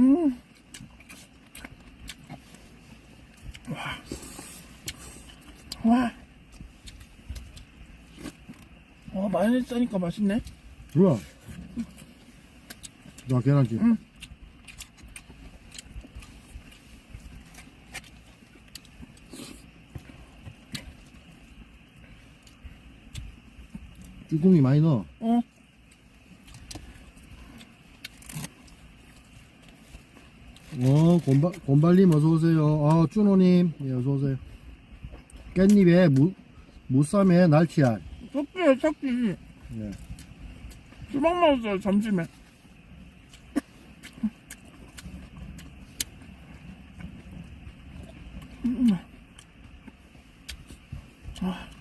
음. 와. 와. 와, 마요네즈 싸니까 맛있네. 좋아. 자, 계란찜. 응. 쭈꾸미 많이 넣어. 어. 어, 곰발, 곰발님 어서오세요. 아, 쭈노님, 예, 어서오세요. 깻잎에 무, 무쌈에 날치알. 석기 석기. 예. 수박 먹었어요, 점심에. 음. 아.